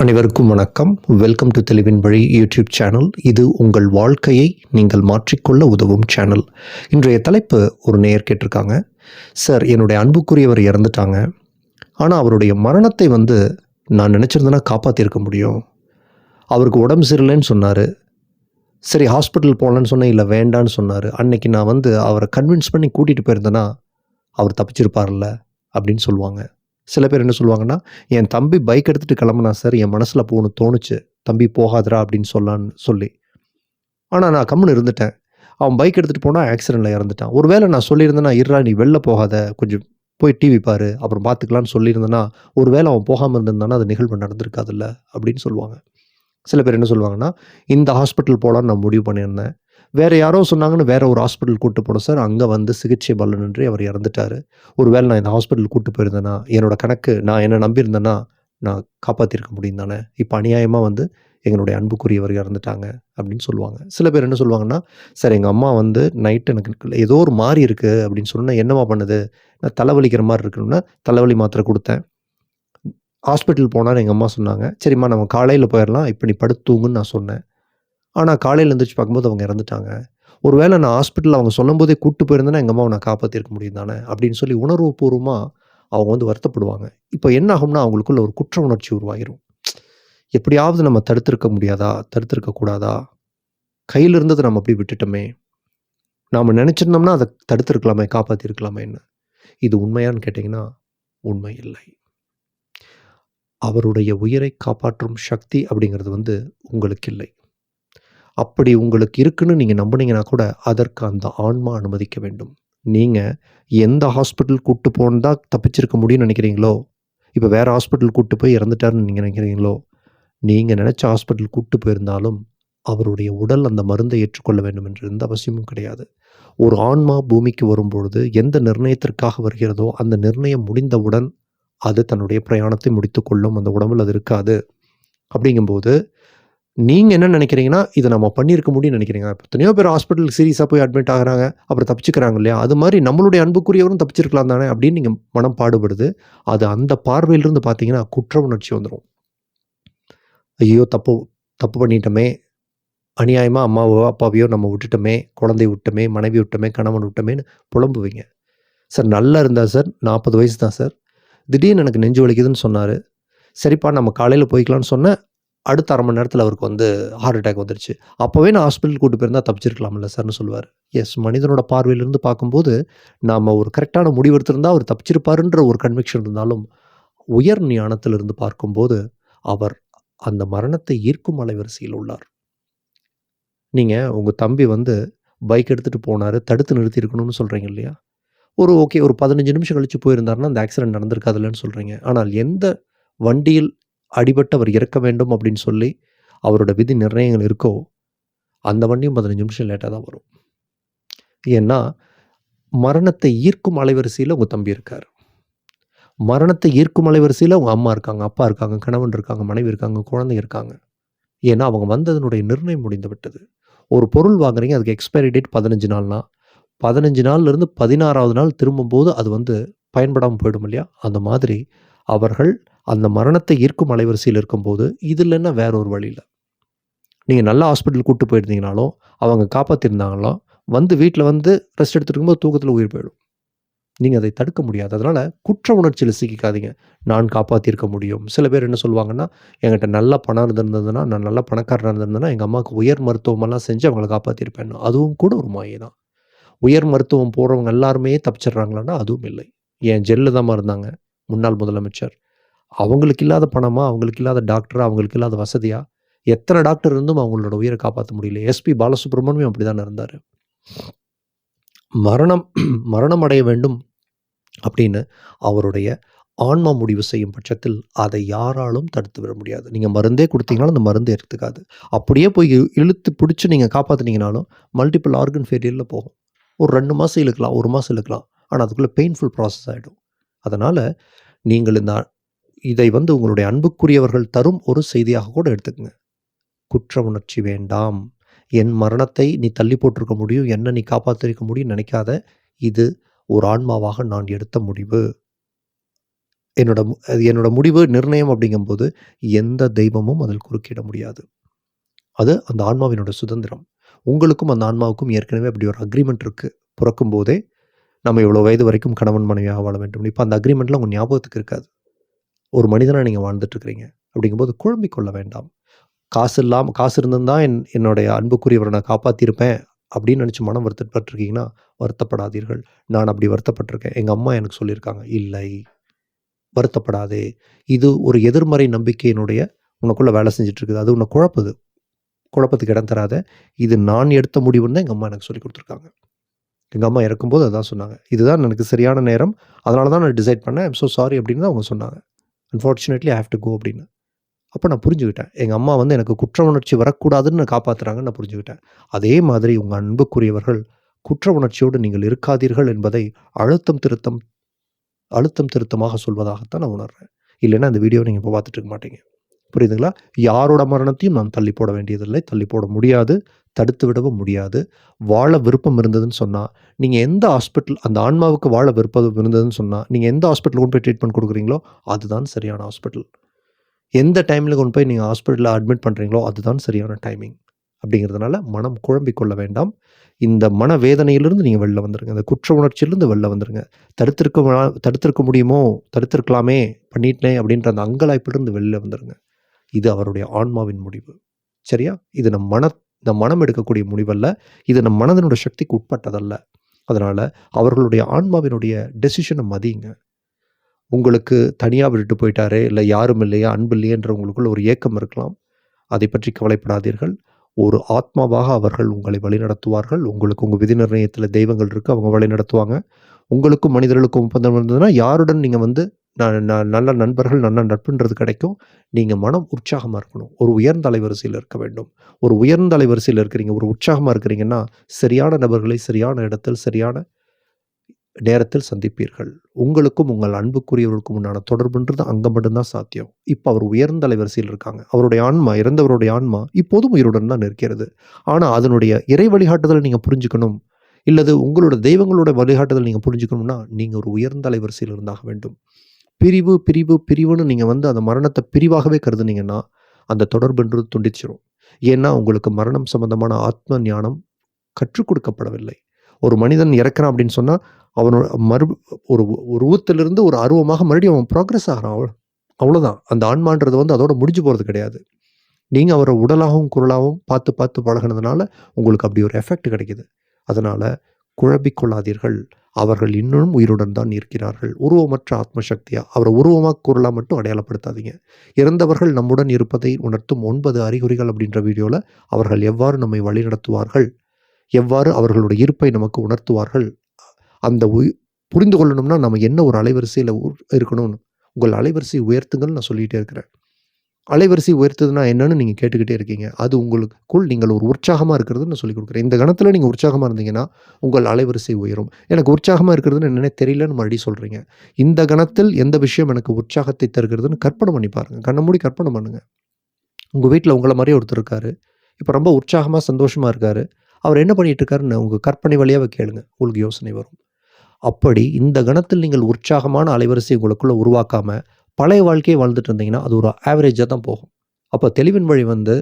அனைவருக்கும் வணக்கம். Welcome to தெளிவின் வழி யூடியூப் சேனல் இது உங்கள் வாழ்க்கையை நீங்கள் மாற்றிக்கொள்ள உதவும் சேனல் இன்றைய தலைப்பு ஒரு நேயர் கேட்டிருக்காங்க. சார் என்னுடைய அன்புக்குரியவர் இறந்துட்டாங்க. ஆனால் அவருடைய மரணத்தை வந்து நான் நினச்சிருந்தேன்னா காப்பாற்றிருக்க முடியும். அவருக்கு உடம்பு சரியில்லைன்னு சொன்னார். சரி ஹாஸ்பிட்டல் போகலான்னு சொன்னேன் இல்லை வேண்டான்னு சொன்னார். அன்னைக்கு நான் வந்து அவரை கன்வின்ஸ் பண்ணி கூட்டிகிட்டு போயிருந்தேன்னா அவர் தப்பிச்சிருப்பார்ல அப்படின்னு சொல்லுவாங்க. சில பேர் என்ன சொல்லுவாங்கன்னா என் தம்பி பைக் எடுத்துகிட்டு கிளம்புனா சார் என் மனசில் போகணும் தோணுச்சு. தம்பி போகாதடா அப்படின்னு சொல்லான்னு சொல்லி. ஆனால் நான் கம்முன்னு இருந்துட்டேன். அவன் பைக் எடுத்துகிட்டு போனால் ஆக்சிடெண்ட்டில் இறந்துட்டான். ஒருவேளை நான் சொல்லியிருந்தேன்னா இருறா நீ வெளில போகாத. கொஞ்சம் போய் டிவி பாரு. அப்புறம் பார்த்துக்கலான்னு சொல்லியிருந்தேன்னா ஒருவேளை அவன் போகாமல் இருந்திருந்தானா அது நிகழ்வு நடந்திருக்காதுல்ல? அப்படின்னு சொல்லுவாங்க. சில பேர் என்ன சொல்லுவாங்கன்னா இந்த ஹாஸ்பிட்டல் போகலான்னு நான் முடிவு பண்ணியிருந்தேன். வேறு யாரோ சொன்னாங்கன்னு வேறு ஒரு ஹாஸ்பிட்டல் கூட்டு போனோம் சார். அங்கே வந்து சிகிச்சை பலனின்றி அவர் இறந்துட்டார். ஒருவேளை நான் இந்த ஹாஸ்பிட்டல் கூட்டு போயிருந்தேன்னா என்னோட கணக்கு நான் என்ன நம்பியிருந்தேன்னா நான் காப்பாற்றிருக்க முடியும் தானே. இப்போ அநியாயமாக வந்து எங்களுடைய அன்புக்குரியவர் இறந்துட்டாங்க அப்படின்னு சொல்லுவாங்க. சில பேர் என்ன சொல்லுவாங்கன்னா சார் எங்கள் அம்மா வந்து நைட்டு எனக்கு ஏதோ ஒரு மாதிரி இருக்குது அப்படின்னு சொன்னால் என்னம்மா பண்ணுது? நான் தலைவலிக்கிற மாதிரி இருக்கணும்னா தலைவலி மாத்திரை கொடுத்தேன். ஹாஸ்பிட்டல் போனான்னு எங்கள் அம்மா சொன்னாங்க. சரிம்மா நம்ம காலையில் போயிடலாம் இப்போ நீ படுத்துங்கன்னு நான் சொன்னேன். ஆனால் காலையில் எழுந்திரிச்சு பார்க்கும்போது அவங்க இறந்துட்டாங்க. ஒருவேளை நான் ஹாஸ்பிட்டலில் அவங்க சொல்லும்போதே கூட்டு போயிருந்தேன்னா எங்கள் அம்மாவை நான் காப்பாற்றிருக்க முடியும் தானே? அப்படின்னு சொல்லி உணர்வுபூர்வமாக அவங்க வந்து வருத்தப்படுவாங்க. இப்போ என்ன ஆகும்னா அவங்களுக்குள்ள ஒரு குற்ற உணர்ச்சி உருவாகிரும். எப்படியாவது நம்ம தடுத்திருக்க முடியாதா? தடுத்திருக்க கூடாதா? கையில் இருந்ததை நம்ம அப்படி விட்டுட்டோமே. நாம் நினச்சிருந்தோம்னா அதை தடுத்திருக்கலாமே காப்பாற்றிருக்கலாமேன்னு இது உண்மையான்னு கேட்டிங்கன்னா உண்மை இல்லை. அவருடைய உயிரை காப்பாற்றும் சக்தி அப்படிங்கிறது வந்து உங்களுக்கு இல்லை. அப்படி உங்களுக்கு இருக்குன்னு நீங்கள் நம்புனீங்கன்னா கூட அதற்கு அந்த ஆன்மா அனுமதிக்க வேண்டும். நீங்கள் எந்த ஹாஸ்பிட்டல் கூட்டு போனதா தப்பிச்சிருக்க முடியும்னு நினைக்கிறீங்களோ இப்போ வேறு ஹாஸ்பிட்டல் கூட்டு போய் இறந்துட்டாருன்னு நீங்கள் நினைக்கிறீங்களோ நீங்கள் நினச்ச ஹாஸ்பிட்டல் கூட்டு போயிருந்தாலும் அவருடைய உடல் அந்த மருந்தை ஏற்றுக்கொள்ள வேண்டும் என்று எந்த அவசியமும் கிடையாது. ஒரு ஆன்மா பூமிக்கு வரும்பொழுது எந்த நிர்ணயத்திற்காக வருகிறதோ அந்த நிர்ணயம் முடிந்தவுடன் அது தன்னுடைய பிரயாணத்தை முடித்துக்கொள்ளும் அந்த உடம்பில் அது இருக்காது. அப்படிங்கும்போது நீங்கள் என்ன நினைக்கிறீங்கன்னா இதை நம்ம பண்ணியிருக்க முடியும்னு நினைக்கிறீங்க. எத்தனையோ பேர் ஹாஸ்பிட்டல் சீரியஸாக போய் அட்மிட் ஆகுறாங்க அப்புறம் தப்பிச்சுக்கிறாங்க இல்லையா? அது மாதிரி நம்மளுடைய அன்புக்குரியவரும் தப்பிச்சிருக்கலாம் தானே அப்படின்னு நீங்கள் மனம் பாடுபடுது. அது அந்த பார்வையிலிருந்து பார்த்தீங்கன்னா குற்ற உணர்ச்சி வந்துடும் ஐயோ தப்பு தப்பு பண்ணிட்டோமே. அநியாயமாக அம்மாவோ அப்பாவையோ நம்ம விட்டுட்டோமே. குழந்தை விட்டோமே மனைவி விட்டோமே கணவன் விட்டோமேன்னு புலம்புவீங்க. சார் நல்லா இருந்தா சார் நாற்பது வயசு தான் சார். திடீர்னு எனக்கு நெஞ்சு வலிக்குதுன்னு சொன்னார். சரிப்பா நம்ம காலையில் போய்க்கலாம்னு சொன்னேன். அடுத்த அரை மணி நேரத்தில் அவருக்கு வந்து ஹார்ட் அட்டாக் வந்துருச்சு. அப்போவே நான் ஹாஸ்பிட்டல் கூட்டு போயிருந்தா தப்பிச்சிருக்கலாம்ல சார்னு சொல்லுவார். எஸ் மனிதனோட பார்வையிலிருந்து பார்க்கும்போது நாம் ஒரு கரெக்டான முடிவு எடுத்திருந்தால் அவர் தப்பிச்சிருப்பாருன்ற ஒரு கன்விக்ஷன் இருந்தாலும் உயர் ஞானத்திலிருந்து பார்க்கும்போது அவர் அந்த மரணத்தை ஈர்க்கும் அலைவரிசையில் உள்ளார். நீங்கள் உங்கள் தம்பி வந்து பைக் எடுத்துகிட்டு போனார் தடுத்து நிறுத்தி இருக்கணும்னு சொல்கிறீங்க இல்லையா? ஒரு ஓகே ஒரு பதினஞ்சு நிமிஷம் கழித்து போயிருந்தாருன்னா அந்த ஆக்சிடென்ட் நடந்திருக்காதுல்லன்னு சொல்கிறீங்க ஆனால் எந்த வண்டியில் அடிபட்டு அவர் இறக்க வேண்டும் அப்படின்னு சொல்லி அவரோட விதி நிர்ணயங்கள் இருக்கோ அந்த வண்டியும் பதினஞ்சு நிமிஷம் லேட்டாக தான் வரும். ஏன்னா மரணத்தை ஈர்க்கும் அலைவரிசையில் உங்கள் தம்பி இருக்கார். மரணத்தை ஈர்க்கும் அலைவரிசையில் அவங்க அம்மா இருக்காங்க அப்பா இருக்காங்க கணவன் இருக்காங்க மனைவி இருக்காங்க குழந்தை இருக்காங்க. ஏன்னா அவங்க வந்ததனுடைய நிர்ணயம் முடிந்து விட்டது. ஒரு பொருள் வாங்குறீங்க அதுக்கு எக்ஸ்பைரி டேட் பதினஞ்சு நாள்னா பதினஞ்சு நாள்லேருந்து பதினாறாவது நாள் திரும்பும்போது அது வந்து பயன்படாமல் போயிடும் இல்லையா? அந்த மாதிரி அவர்கள் அந்த மரணத்தை ஈர்க்கும் அலைவரிசையில் இருக்கும்போது இது இல்லைன்னா வேற ஒரு வழியில் நீங்கள் நல்ல ஹாஸ்பிட்டல் கூட்டு போயிருந்தீங்கனாலும் அவங்க காப்பாற்றிருந்தாங்களோ வந்து வீட்டில் வந்து ரெஸ்ட் எடுத்துட்டு இருக்கும்போது தூக்கத்தில் உயிர் போயிடும். நீங்கள் அதை தடுக்க முடியாது. அதனால் குற்ற உணர்ச்சியில் சிக்கிக்காதீங்க. நான் காப்பாற்றிருக்க முடியும். சில பேர் என்ன சொல்லுவாங்கன்னா என்கிட்ட நல்ல பணம் இருந்திருந்ததுன்னா நான் நல்ல பணக்காரனாக இருந்திருந்தேன்னா எங்கள் அம்மாவுக்கு உயர் மருத்துவமெல்லாம் செஞ்சு அவங்கள காப்பாற்றிருப்பேன் அதுவும் கூட ஒரு மாயை தான். உயர் மருத்துவம் போகிறவங்க எல்லாருமே தப்பிச்சிடுறாங்களான்னா அதுவும் இல்லை. என் ஜெல்லு தான் இருந்தாங்க? முன்னாள் முதலமைச்சர். அவங்களுக்கு இல்லாத பணமா? அவங்களுக்கு இல்லாத டாக்டரா? அவங்களுக்கு இல்லாத வசதியா? எத்தனை டாக்டர் இருந்தும் அவங்களோட உயிரை காப்பாற்ற முடியல. எஸ்பி பாலசுப்ரமணியம் அப்படிதான் இருந்தார். மரணம் மரணம் அடைய வேண்டும் அப்படின்னு அவருடைய ஆன்மா முடிவு செய்யும் பட்சத்தில் அதை யாராலும் தடுத்து விட முடியாது. நீங்கள் மருந்தே கொடுத்தீங்கனாலும் அந்த மருந்து எடுத்துக்காது. அப்படியே போய் இழுத்து பிடிச்சி நீங்கள் காப்பாற்றினீங்கனாலும் மல்டிபிள் ஆர்கன் ஃபெயிலியரில் போகும். ஒரு ரெண்டு மாதம் இழுக்கலாம் ஒரு மாதம் இழுக்கலாம். ஆனால் அதுக்குள்ளே பெயின்ஃபுல் ப்ராசஸ் ஆகிடும் அதனால் நீங்கள் இந்த இதை வந்து உங்களுடைய அன்புக்குரியவர்கள் தரும் ஒரு செய்தியாக கூட எடுத்துக்கங்க குற்ற உணர்ச்சி வேண்டாம் என் மரணத்தை நீ தள்ளி போட்டிருக்க முடியும் என்ன நீ காப்பாற்றிருக்க முடியும் நினைக்காத இது ஒரு ஆன்மாவாக நான் எடுத்த முடிவு என்னோட மு அது என்னோட முடிவு நிர்ணயம் அப்படிங்கும்போது, எந்த தெய்வமும் அதில் குறுக்கிட முடியாது. அது அந்த ஆன்மாவினோட சுதந்திரம். உங்களுக்கும் அந்த ஆன்மாவுக்கும் ஏற்கனவே அப்படி ஒரு அக்ரிமெண்ட் இருக்குது பிறக்கும்போதே நம்ம இவ்வளோ வயது வரைக்கும் கணவன் மனைவியாக வாழ வேண்டும். இப்போ அந்த அக்ரீமெண்ட்லாம் உங்கள் ஞாபகத்துக்கு இருக்காது. ஒரு மனிதனாக நீங்கள் வாழ்ந்துட்டுருக்கிறீங்க அப்படிங்கும்போது குழம்பிக் கொள்ள வேண்டாம். காசு இல்லாமல் காசு இருந்திருந்தா என் என்னுடைய அன்புக்குரியவரை நான் காப்பாற்றியிருப்பேன் அப்படின்னு நினச்சி மனம் வருத்தப்பட்டிருக்கீங்கன்னா வருத்தப்படாதீர்கள். நான் அப்படி வருத்தப்பட்டிருக்கேன் எங்கள் அம்மா எனக்கு சொல்லியிருக்காங்க. இல்லை. வருத்தப்படாதே. இது ஒரு எதிர்மறை நம்பிக்கையினுடைய உனக்குள்ளே வேலை செஞ்சிட்ருக்குது அது உன்னை குழப்புது. குழப்பத்துக்கு இடம் தராத. இது நான் எடுத்த முடிவுன்னு தான் எங்கள் அம்மா எனக்கு சொல்லிக் கொடுத்துருக்காங்க எங்கள் அம்மா இறக்கும்போது அதான் சொன்னாங்க. இதுதான் எனக்கு சரியான நேரம். அதனால தான் நான் டிசைட் பண்ணேன். ஐம் ஸோ சாரி அப்படின்னு தான் அவங்க சொன்னாங்க. Unfortunately I have to go அப்படின்னு. அப்போ நான் புரிஞ்சுக்கிட்டேன். எங்கள் அம்மா வந்து எனக்கு குற்ற உணர்ச்சி வரக்கூடாதுன்னு நான் காப்பாற்றுறாங்கன்னு நான் புரிஞ்சுக்கிட்டேன். அதே மாதிரி உங்கள் அன்புக்குரியவர்கள் குற்ற உணர்ச்சியோடு நீங்கள் இருக்காதீர்கள் என்பதை அழுத்தம் திருத்தம் அழுத்தம் திருத்தமாக சொல்வதாகத்தான் நான் உணர்றேன். இல்லைன்னா அந்த வீடியோவ நீங்கள் இப்போ பார்த்துட்டு இருக்க மாட்டீங்க. புரியுதுங்களா? யாரோட மரணத்தையும் நாம் தள்ளி போட வேண்டியதில்லை. தள்ளி போட முடியாது. தடுத்து விடவும் முடியாது. வாழ விருப்பம் இருந்ததுன்னு சொன்னால் நீங்கள் எந்த ஹாஸ்பிட்டல் அந்த ஆன்மாவுக்கு வாழ விருப்பம் இருந்ததுன்னு சொன்னால் நீங்கள் எந்த ஹாஸ்பிட்டல் கொண்டு போய் ட்ரீட்மெண்ட் கொடுக்குறீங்களோ அதுதான் சரியான ஹாஸ்பிட்டல். எந்த டைமில் கொண்டு போய் நீங்கள் ஹாஸ்பிட்டலில் அட்மிட் பண்ணுறீங்களோ அதுதான் சரியான டைமிங். அப்படிங்கிறதுனால மனம் குழம்பி கொள்ள வேண்டாம். இந்த மன வேதனையிலிருந்து நீங்கள் வெளில வந்துடுங்க அந்த குற்ற உணர்ச்சியிலிருந்து வெளில வந்துருங்க. தடுத்திருக்க தடுத்திருக்க முடியுமோ, தடுத்திருக்கலாமே, பண்ணிட்டேன் அப்படின்ற அந்த அங்கலாய்ப்பிலிருந்து வெளில வந்துடுங்க இது அவருடைய ஆன்மாவின் முடிவு. சரியா? இது நம் மன நம் மனம் எடுக்கக்கூடிய முடிவல்ல. இது நம் மனதனுடைய சக்திக்கு உட்பட்டதல்ல. அதனால் அவர்களுடைய ஆன்மாவினுடைய டெசிஷனை மதியுங்க. உங்களுக்கு தனியாக விட்டுட்டு போயிட்டாரே, இல்லை யாரும் இல்லையா, அன்பு இல்லையன்ற உங்களுக்குள்ள ஒரு ஏக்கம் இருக்கலாம். அதை பற்றி கவலைப்படாதீர்கள். ஒரு ஆத்மாவாக அவர்கள் உங்களை வழிநடத்துவார்கள். உங்களுக்கு உங்கள் விதி நிர்ணயத்தில் தெய்வங்கள் இருக்குது அவங்க வழிநடத்துவாங்க. உங்களுக்கும் மனிதர்களுக்கும் ஒப்பந்தம் இருந்ததுன்னா, யாருடன் நீங்கள் வந்து நல்ல நண்பர்கள், நல்ல நட்புன்றது கிடைக்கும். நீங்கள் மனம் உற்சாகமாக இருக்கணும். ஒரு உயர்ந்த அலைவரிசையில் இருக்க வேண்டும். ஒரு உயர்ந்த அலைவரிசையில் இருக்கிறீங்க, ஒரு உற்சாகமாக இருக்கிறீங்கன்னா, சரியான நபர்களை சரியான இடத்தில், சரியான நேரத்தில் சந்திப்பீர்கள். உங்களுக்கும் உங்கள் அன்புக்குரியவர்களுக்கும் உண்டான தொடர்புன்றது அங்கே மட்டும்தான் சாத்தியம். இப்போ அவர் உயர்ந்த அலைவரிசையில் இருக்காங்க. அவருடைய ஆன்மா இறந்தவருடைய ஆன்மா இப்போதும் உயிருடன் தான் இருக்கிறது. ஆனால் அதனுடைய இறை வழிகாட்டுதலை நீங்கள் புரிஞ்சுக்கணும். இல்லது உங்களோட தெய்வங்களோட வழிகாட்டுதல் நீங்கள் புரிஞ்சுக்கணும்னா, நீங்கள் ஒரு உயர்ந்த அலைவரிசையில் இருந்தாக வேண்டும். பிரிவு, பிரிவு, பிரிவுன்னு நீங்கள் வந்து அந்த மரணத்தை பிரிவாகவே கருதுனீங்கன்னா, அந்த தொடர்புன்றது துண்டிச்சிடும் ஏன்னா, உங்களுக்கு மரணம் சம்பந்தமான ஆத்ம ஞானம் கற்றுக் கொடுக்கப்படவில்லை. ஒரு மனிதன் இறக்குறான் அப்படின்னு சொன்னால் அவனோட மறு ஒரு உருவத்திலிருந்து ஒரு அருவமாக மறுபடியும் அவன் ப்ராக்ரெஸ் ஆகிறான் அவ்வளோ அவ்வளோதான். அந்த ஆன்மான்றது வந்து அதோட முடிஞ்சு போகிறது கிடையாது. நீங்கள் அவரை உடலாகவும், குரலாகவும் பார்த்து, பார்த்து பழகுனதுனால, உங்களுக்கு அப்படி ஒரு எஃபெக்ட் கிடைக்குது. அதனால் குழப்பிக்கொள்ளாதீர்கள் அவர்கள் இன்னும் உயிருடன் தான் இருக்கிறார்கள். உருவமற்ற ஆத்ம அவரை உருவமாக உருவமா, மட்டும் அடையாளப்படுத்தாதீங்க. இறந்தவர்கள் நம்முடன் இருப்பதை உணர்த்தும் ஒன்பது அறிகுறிகள் அப்படின்ற வீடியோவில் அவர்கள் எவ்வாறு நம்மை வழிநடத்துவார்கள், எவ்வாறு அவர்களுடைய இருப்பை நமக்கு உணர்த்துவார்கள், அந்த உய் புரிந்து கொள்ளணும்னா நம்ம என்ன ஒரு அலைவரிசையில் உ இருக்கணும்னு. உங்கள் அலைவரிசை உயர்த்துங்கள் நான் சொல்லிகிட்டே இருக்கிறேன். அலைவரிசை உயர்த்துதுன்னா என்னன்னு நீங்கள் கேட்டுக்கிட்டே இருக்கீங்க. அது உங்களுக்குள் நீங்கள் ஒரு உற்சாகமாக இருக்கிறதுன்னு நான் சொல்லிக் கொடுக்குறேன் இந்த கணத்தில் நீங்கள் உற்சாகமாக இருந்தீங்கன்னா, உங்கள் அலைவரிசை உயரும். எனக்கு உற்சாகமாக இருக்கிறதுன்னு என்னென்ன தெரியலன்னு மறுபடியும் சொல்கிறீங்க இந்த கணத்தில் எந்த விஷயம் எனக்கு உற்சாகத்தை தருகிறதுன்னு கற்பனை பண்ணி பாருங்கள் கண்ண மூடி கற்பனை பண்ணுங்கள் உங்கள் வீட்டில் உங்களை மாதிரி ஒருத்தர் இருக்காரு. இப்போ ரொம்ப உற்சாகமாக சந்தோஷமாக இருக்காரு. அவர் என்ன பண்ணிகிட்டு இருக்காருன்னு உங்கள் கற்பனை வழியாக கேளுங்க. உங்களுக்கு யோசனை வரும். அப்படி இந்த கணத்தில் நீங்கள் உற்சாகமான அலைவரிசை உங்களுக்குள்ளே உருவாக்காமல் பழைய வாழ்க்கையை வாழ்ந்துட்டு இருந்தீங்கன்னா, அது ஒரு ஆவரேஜாக தான் போகும். அப்போ தெளிவின் வழி வந்து,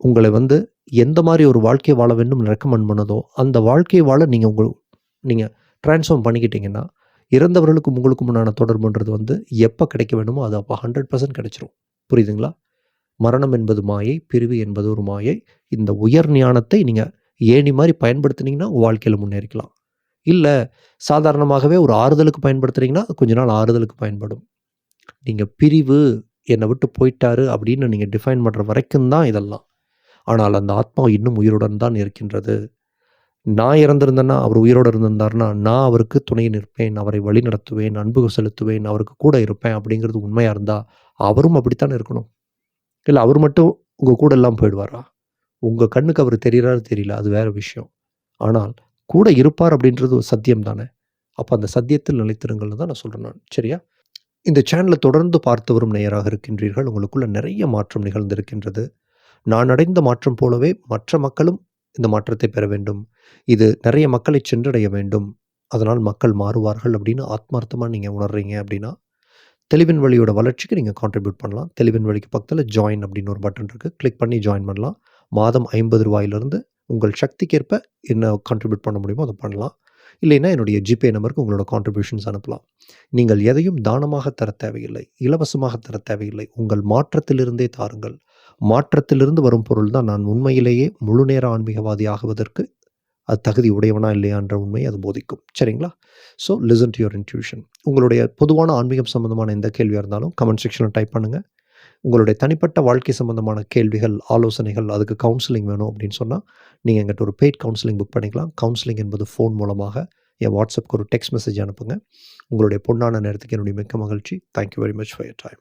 உங்களை வந்து எந்த மாதிரி ஒரு வாழ்க்கை வாழ வேண்டும்னு ரெக்கமெண்ட் பண்ணுதோ, அந்த வாழ்க்கையை வாழ நீங்கள் உங்கள் நீங்கள் ட்ரான்ஸ்ஃபார்ம் பண்ணிக்கிட்டீங்கன்னா, இறந்தவர்களுக்கும் உங்களுக்கும் உண்டான தொடர்புன்றது வந்து எப்போ கிடைக்க வேண்டுமோ, அது அப்போ ஹண்ட்ரட் பர்சன்ட் கிடைச்சிரும். புரியுதுங்களா? மரணம் என்பது மாயை, பிரிவு என்பது ஒரு மாயை. இந்த உயர் ஞானத்தை நீங்கள் ஏணி மாதிரி பயன்படுத்துனீங்கன்னா, வாழ்க்கையில் முன்னேறிக்கலாம். இல்லை சாதாரணமாகவே ஒரு ஆறுதலுக்கு பயன்படுத்துறீங்கன்னா, கொஞ்ச நாள் ஆறுதலுக்கு பயன்படும். நீங்கள் பிரிவு, என்னை விட்டு போயிட்டாரு அப்படின்னு நீங்கள் டிஃபைன் பண்ணுற வரைக்கும் தான் இதெல்லாம். ஆனால் அந்த ஆத்மா இன்னும் உயிருடன் தான் இருக்கின்றது. நான் இறந்திருந்தேன்னா, அவர் உயிரோட இருந்திருந்தாருன்னா, நான் அவருக்கு துணை நிற்பேன், அவரை வழிநடத்துவேன், அன்பு செலுத்துவேன், அவருக்கு கூட இருப்பேன் அப்படிங்கிறது உண்மையாக இருந்தால் அவரும் அப்படித்தானே இருக்கணும். இல்லை அவர் மட்டும் உங்கள் கூட எல்லாம் போயிடுவாரா? உங்கள் கண்ணுக்கு அவர் தெரிகிறாரு தெரியல. அது வேற விஷயம். ஆனால் கூட இருப்பார் அப்படின்றது ஒரு சத்தியம் தானே. அப்போ அந்த சத்தியத்தில் நிலைத்திருங்கள்னு தான் நான் சொல்கிறேன் நான். சரியா? இந்த சேனலை தொடர்ந்து பார்த்து வரும் நேயராக இருக்கின்றீர்கள். உங்களுக்குள்ள நிறைய மாற்றம் நிகழ்ந்திருக்கின்றது. நான் அடைந்த மாற்றம் போலவே மற்ற மக்களும் இந்த மாற்றத்தை பெற வேண்டும். இது நிறைய மக்களை சென்றடைய வேண்டும். அதனால் மக்கள் மாறுவார்கள் அப்படின்னு ஆத்மார்த்தமாக நீங்கள் உணர்றீங்க அப்படின்னா, தெளிவின் வழியோட வளர்ச்சிக்கு நீங்கள் கான்ட்ரிபியூட் பண்ணலாம் தெளிவின் வழிக்கு பக்கத்தில் ஜாயின் அப்படின்னு ஒரு பட்டன் இருக்குது கிளிக் பண்ணி ஜாயின் பண்ணலாம் மாதம் ஐம்பது ரூபாயிலிருந்து உங்கள் சக்திக்கேற்ப என்ன கான்ட்ரிபியூட் பண்ண முடியுமோ அதை பண்ணலாம் இல்லைன்னா என்னுடைய ஜிபே நம்பருக்கு உங்களோட கான்ட்ரிபியூஷன்ஸ் அனுப்பலாம். நீங்கள் எதையும் தானமாக தர தேவையில்லை இலவசமாக தர தேவையில்லை உங்கள் மாற்றத்திலிருந்தே தாருங்கள். மாற்றத்திலிருந்து வரும் பொருள் தான் நான் உண்மையிலேயே முழு நேர ஆன்மீகவாதி ஆகுவதற்கு அது தகுதி உடையவனா இல்லையான்ற உண்மையை அது போதிக்கும். சரிங்களா? So listen to your intuition உங்களுடைய பொதுவான ஆன்மீகம் சம்மந்தமான எந்த கேள்வியாக இருந்தாலும் கமெண்ட் செக்ஷனில் டைப் பண்ணுங்கள் உங்களுடைய தனிப்பட்ட வாழ்க்கை சம்மந்தமான கேள்விகள் ஆலோசனைகள் அதுக்கு கவுன்சிலிங் வேணும் அப்படின்னு சொன்னால் நீங்கள் எங்கிட்ட ஒரு பெய்ட் கவுன்சிலிங் புக் பண்ணிக்கலாம். கவுன்சிலிங் என்பது ஃபோன் மூலமாக என் வாட்ஸ்அப்புக்கு ஒரு டெக்ஸ்ட் மெசேஜ் அனுப்புங்க. உங்களுடைய பொண்ணான நேரத்துக்கு என்னுடைய மிக்க மகிழ்ச்சி. Thank you very much for your time